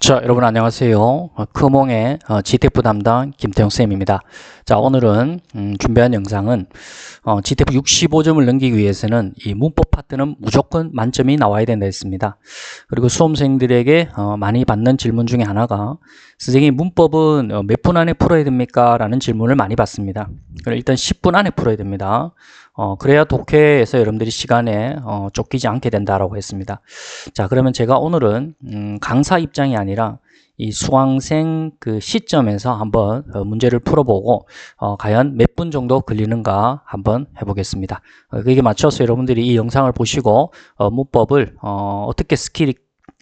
자, 여러분 안녕하세요. 어, 크몽의 어, GTF 담당 김태형 쌤입니다. 자, 오늘은 음, 준비한 영상은 어, GTF 65점을 넘기기 위해서는 이 문법 파트는 무조건 만점이 나와야 된다 했습니다. 그리고 수험생들에게 어, 많이 받는 질문 중에 하나가 선생님 문법은 어, 몇분 안에 풀어야 됩니까? 라는 질문을 많이 받습니다. 일단 10분 안에 풀어야 됩니다. 어, 그래야 독해에서 여러분들이 시간에 어, 쫓기지 않게 된다라고 했습니다. 자, 그러면 제가 오늘은 음, 강사 입장이 아니라 이 수강생 그 시점에서 한번 어, 문제를 풀어보고 어, 과연 몇 분 정도 걸리는가 한번 해보겠습니다. 어, 거기에 맞춰서 여러분들이 이 영상을 보시고 어, 문법을 어, 어떻게 스킬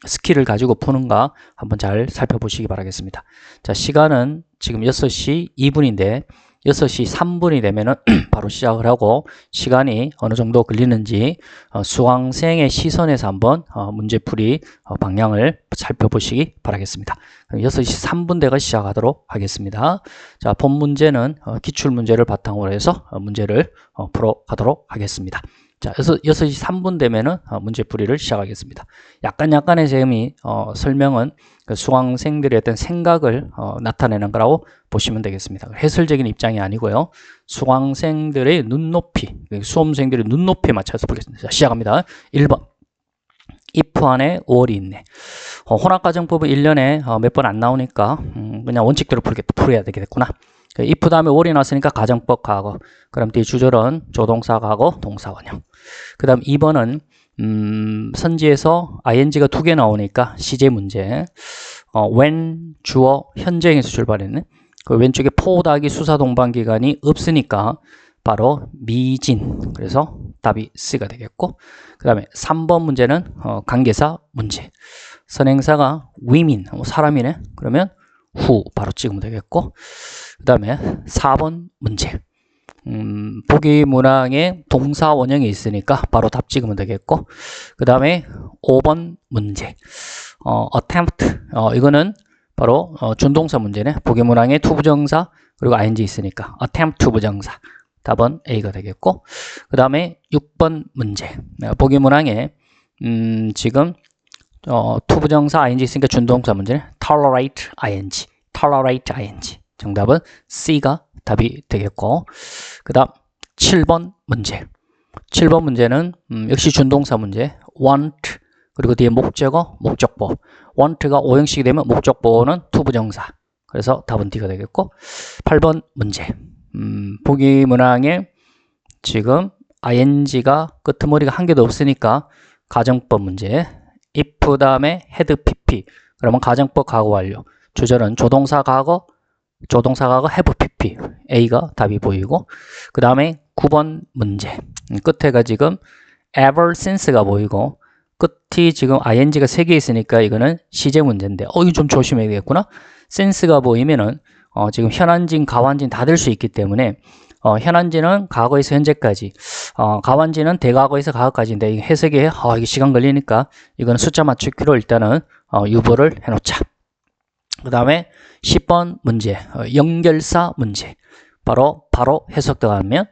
스킬을 가지고 푸는가 한번 잘 살펴보시기 바라겠습니다. 자, 시간은 지금 6시 2분인데 6시 3분이 되면은 바로 시작을 하고 시간이 어느 정도 걸리는지 어, 수강생의 시선에서 한번 어, 문제풀이 어, 방향을 살펴보시기 바라겠습니다. 6시 3분 대가 시작하도록 하겠습니다. 자, 본 문제는 어, 기출 문제를 바탕으로 해서 어, 문제를 어, 풀어 가도록 하겠습니다. 자, 6, 6시 3분 되면은 어, 문제풀이를 시작하겠습니다. 약간 약간의 재미 어, 설명은 그 수강생들의 어떤 생각을 어, 나타내는 거라고 보시면 되겠습니다. 해설적인 입장이 아니고요. 수강생들의 눈높이, 그 수험생들의 눈높이에 맞춰서 보겠습니다. 자, 시작합니다. 1번. if 안에 or이 있네. 어, 혼합가정법은 1년에 어, 몇번 안 나오니까 음, 그냥 원칙대로 풀겠, 풀어야 되겠구나. 그 if 다음에 or이 나왔으니까 가정법 과거. 그럼 뒤 주절은 조동사 과거, 동사 원형. 그 다음 2번은 음, 선지에서 ing가 두 개 나오니까 시제 문제. 어, when 주어 현재에서 출발했네. 그 왼쪽에 포다기 수사 동반 기간이 없으니까 바로 미진. 그래서 답이 C가 되겠고. 그 다음에 3번 문제는 어, 관계사 문제. 선행사가 women, 어, 사람이네. 그러면 who 바로 찍으면 되겠고. 그 다음에 4번 문제. 음, 보기 문항에 동사 원형이 있으니까 바로 답 찍으면 되겠고. 그 다음에 5번 문제. 어, attempt. 어, 이거는 바로 어, 준동사 문제네. 보기 문항에 투부정사 그리고 ing 있으니까 attempt 투부정사. 답은 A가 되겠고. 그 다음에 6번 문제. 어, 보기 문항에 음, 지금 어, 투부정사 ing 있으니까 준동사 문제네. Tolerate ing. tolerate ing. 정답은 C가 답이 되겠고 그 다음 7번 문제. 7번 문제는 음, 역시 준동사 문제. want 그리고 뒤에 목적어 목적보. want가 오형식이 되면 목적보는 투부정사. 그래서 답은 D가 되겠고 8번 문제. 음, 보기 문항에 지금 ing가 끄트머리가 한 개도 없으니까 가정법 문제. if 다음에 had pp 그러면 가정법 과거 완료. 주절은 조동사 과거 조동사 과거 have pp. A가 답이 보이고 그 다음에 9번 문제. 음, 끝에가 지금 ever since가 보이고 끝이 지금 ing가 3개 있으니까 이거는 시제 문제인데 어 이거 좀 조심해야 되겠구나. since가 보이면은 어, 지금 현안진 가완진 다 될 수 있기 때문에 어, 현안진은 과거에서 현재까지 어, 가완진은 대과거에서 과거까지인데 이 해석에 어, 이게 시간 걸리니까 이거는 숫자 맞추기로 일단은 어, 유보를 해놓자 그 다음에 10번 문제, 어, 연결사 문제. 바로, 바로 해석 들어가면,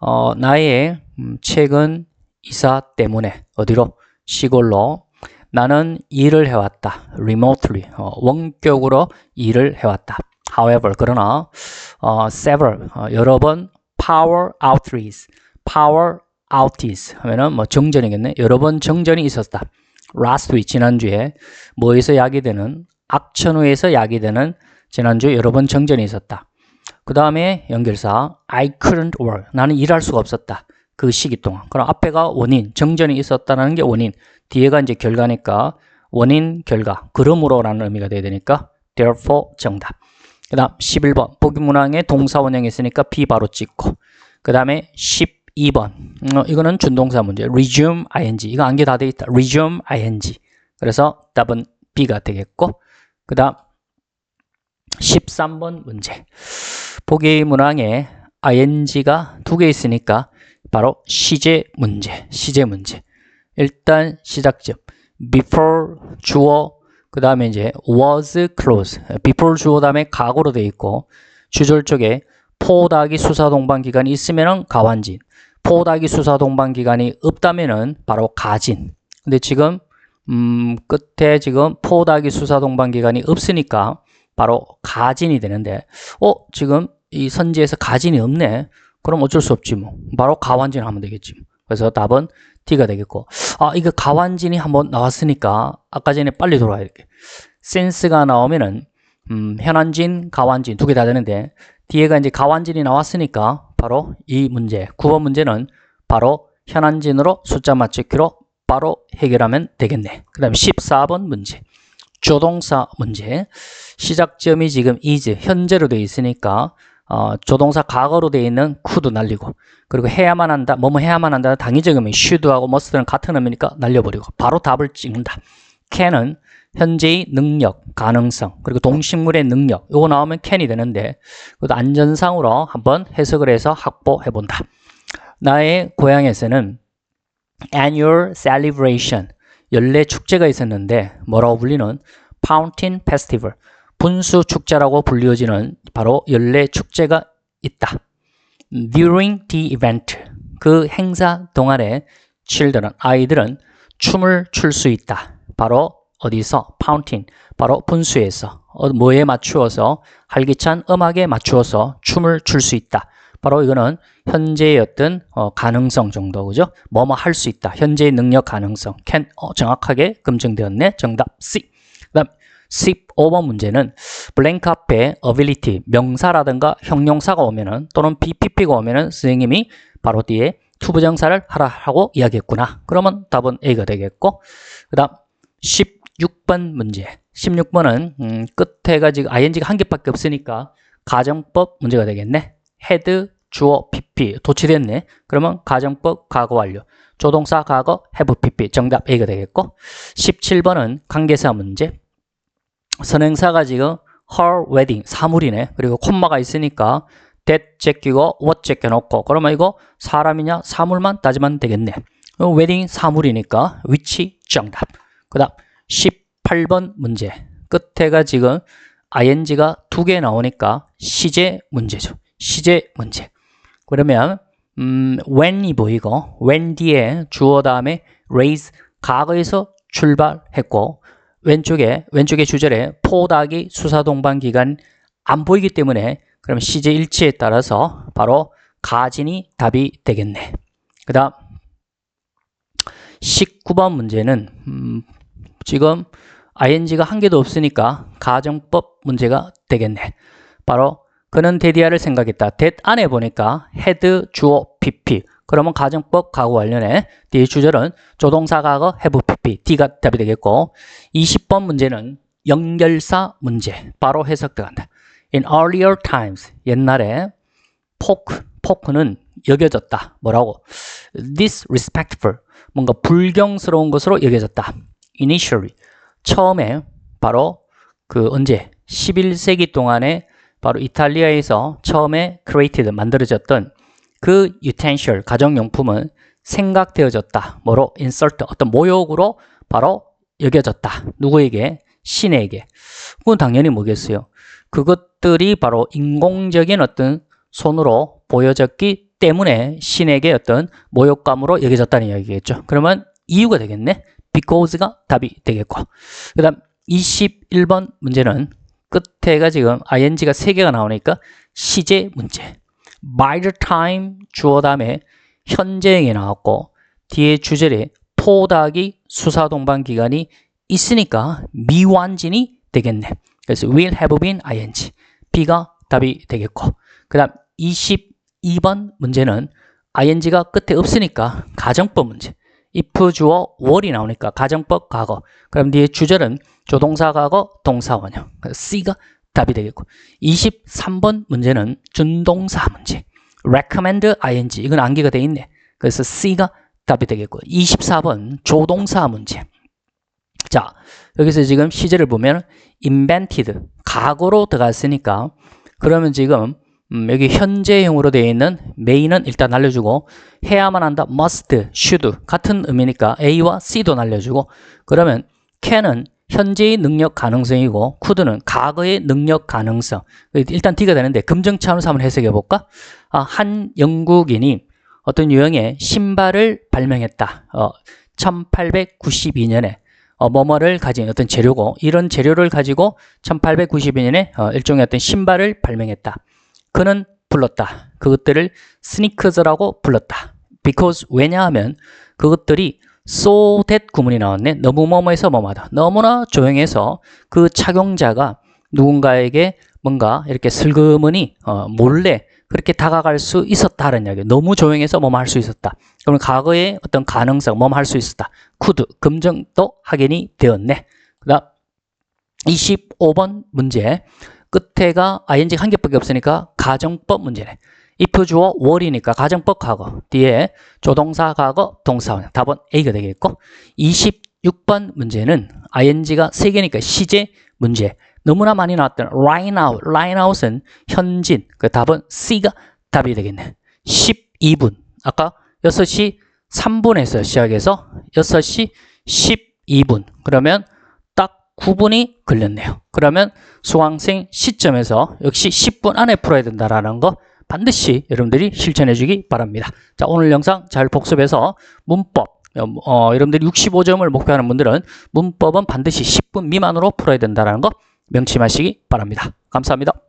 어, 나의 음, 최근 이사 때문에 어디로? 시골로 나는 일을 해왔다. remotely. 어, 원격으로 일을 해왔다. However, 그러나, 어, several. 어, 여러 번 power outages. power outages 하면은 뭐 정전이겠네. 여러 번 정전이 있었다. last week, 지난주에 뭐에서 야기되는 악천후에서 야기되는 지난주에 여러 번 정전이 있었다. 그 다음에 연결사 I couldn't work. 나는 일할 수가 없었다. 그 시기 동안. 그럼 앞에가 원인, 정전이 있었다는 게 원인. 뒤에가 이제 결과니까 원인, 결과. 그러므로라는 의미가 돼야 되니까 therefore 정답. 그 다음 11번. 보기 문항에 동사 원형이 있으니까 B 바로 찍고. 그 다음에 12번. 어, 이거는 준동사 문제. resume ing. 이거 안개 다 돼 있다. resume ing. 그래서 답은 B가 되겠고. 그 다음 13번 문제. 보기 문항에 ing가 두 개 있으니까 바로 시제 문제, 시제 문제. 일단 시작점. before 주어, 그 다음에 이제 was close. before 주어 다음에 과거로 돼 있고 주절 쪽에 포다기 수사 동반 기간이 있으면은 가완진. 포다기 수사 동반 기간이 없다면은 바로 가진. 근데 지금 음, 끝에 지금 포다기 수사 동반 기간이 없으니까 바로 가진이 되는데, 어, 지금 이 선지에서 가진이 없네. 그럼 어쩔 수 없지 뭐. 바로 가완진 하면 되겠지. 그래서 답은 D가 되겠고. 아, 이거 가완진이 한번 나왔으니까 아까 전에 빨리 돌아야 돼. 센스가 나오면은 음, 현안진, 가완진 두 개 다 되는데 뒤에가 이제 가완진이 나왔으니까 바로 이 문제 9번 문제는 바로 현안진으로 숫자 맞추기로 바로 해결하면 되겠네. 그 다음에 14번 문제 조동사 문제 시작점이 지금 is 현재로 되어 있으니까 어, 조동사 과거로 되어 있는 could 날리고 그리고 해야만 한다 뭐뭐 해야만 한다 당위적 의미 should하고 must는 같은 의미니까 날려버리고 바로 답을 찍는다. can은 현재의 능력, 가능성, 그리고 동식물의 능력 이거 나오면 can이 되는데 그것도 안전상으로 한번 해석을 해서 확보해 본다. 나의 고향에서는 annual celebration 연례 축제가 있었는데 뭐라고 불리는? fountain festival 분수 축제라고 불리어지는 바로 연례 축제가 있다. During the event 그 행사 동안에 children 아이들은 춤을 출 수 있다. 바로 어디서 fountain 바로 분수에서 어, 뭐에 맞추어서 활기찬 음악에 맞추어서 춤을 출 수 있다. 바로 이거는 현재의 어떤 어, 가능성 정도 그죠? 뭐뭐 할 수 있다. 현재의 능력 가능성 can 어, 정확하게 검증되었네. 정답 C. 그다음 15번 문제는 blank 앞에 ability 명사라든가 형용사가 오면은 또는 BPP가 오면은 선생님이 바로 뒤에 투부정사를 하라 하고 이야기했구나. 그러면 답은 A가 되겠고 그 다음 16번 문제 16번은 음, 끝에가 지금 ing가 한 개밖에 없으니까 가정법 문제가 되겠네. 헤드 주어 PP 도치됐네. 그러면 가정법 과거 완료. 조동사 과거 have PP 정답 A가 되겠고 17번은 관계사 문제 선행사가 지금 her wedding 사물이네. 그리고 콤마가 있으니까 that 제끼고 what 제껴놓고 그러면 이거 사람이냐 사물만 따지면 되겠네. 어, wedding 사물이니까 which 정답. 그 다음 18번 문제 끝에가 지금 ing가 두 개 나오니까 시제 문제죠. 시제 문제. 그러면 음, when이 보이고 when 뒤에 주어 다음에 raise 과거에서 출발했고 왼쪽에 왼쪽의 주절에 포닥이 수사 동반 기간 안 보이기 때문에 그럼 시제 일치에 따라서 바로 가진이 답이 되겠네. 그 다음 19번 문제는 음, 지금 ing가 한 개도 없으니까 가정법 문제가 되겠네. 바로 그는 데디아를 생각했다. that 안에 보니까 had 주어 pp 그러면 가정법 과거 관련해 뒤에 주절은 조동사 과거 have pp D가 답이 되겠고 20번 문제는 연결사 문제 바로 해석 들어간다. In earlier times 옛날에 포크 포크는 여겨졌다. 뭐라고? disrespectful 뭔가 불경스러운 것으로 여겨졌다. initially 처음에 바로 그 언제 11세기 동안에 바로 이탈리아에서 처음에 created 만들어졌던 그 utensil 가정용품은 생각되어졌다. 뭐로 insert 어떤 모욕으로 바로 여겨졌다. 누구에게? 신에게. 그건 당연히 뭐겠어요? 그것들이 바로 인공적인 어떤 손으로 보여졌기 때문에 신에게 어떤 모욕감으로 여겨졌다는 이야기겠죠. 그러면 이유가 되겠네. because가 답이 되겠고. 그 다음 21번 문제는 끝에가 지금 ing가 3개가 나오니까 시제 문제. By the time 주어 다음에 현재형이 나왔고 뒤에 주절에 포닥이 수사 동반 기간이 있으니까 미완진이 되겠네. 그래서 will have been ing. B가 답이 되겠고. 그 다음 22번 문제는 ing가 끝에 없으니까 가정법 문제. if 주어 월이 나오니까 가정법 과거. 그럼 뒤에 주절은 조동사 과거 동사 원형. C가 답이 되겠고. 23번 문제는 준동사 문제. recommend ing. 이건 암기가 돼 있네. 그래서 C가 답이 되겠고. 24번 조동사 문제. 자 여기서 지금 시제를 보면 invented 과거로 들어갔으니까 그러면 지금 음, 여기 현재형으로 되어 있는 main은 일단 날려주고 해야만 한다. must, should 같은 의미니까 A와 C도 날려주고 그러면 can은 현재의 능력 가능성이고 could는 과거의 능력 가능성. 일단 D가 되는데 금정 차원에서 한번 해석해 볼까? 아, 한 영국인이 어떤 유형의 신발을 발명했다. 어, 1892년에 어, 뭐뭐를 가진 어떤 재료고 이런 재료를 가지고 1892년에 어, 일종의 어떤 신발을 발명했다. 그는 불렀다. 그것들을 스니커즈라고 불렀다. because 왜냐하면 그것들이 so that 구문이 나왔네. 너무 뭐뭐해서 뭐뭐하다. 너무나 조용해서 그 착용자가 누군가에게 뭔가 이렇게 슬그머니 어, 몰래 그렇게 다가갈 수 있었다는 이야기. 너무 조용해서 뭐뭐 할 수 있었다. 그러면 과거의 어떤 가능성, 뭐뭐 할 수 있었다. could, 검증도 확인이 되었네. 그 다음 25번 문제. 끝에가 ing 한 개밖에 없으니까 가정법 문제네. If 주어 월이니까 가정법 과거. 뒤에 조동사 과거 동사원. 답은 A가 되겠고 26번 문제는 ing가 세 개니까 시제 문제. 너무나 많이 나왔던 right now, right now은 현진. 그 답은 C가 답이 되겠네. 12분. 아까 6시 3분에서 시작해서 6시 12분. 그러면 딱 9분이 걸렸네요. 그러면 수강생 시점에서 역시 10분 안에 풀어야 된다라는 거 반드시 여러분들이 실천해 주기 바랍니다. 자, 오늘 영상 잘 복습해서 문법 어, 여러분들이 65점을 목표하는 분들은 문법은 반드시 10분 미만으로 풀어야 된다는 거 명심하시기 바랍니다. 감사합니다.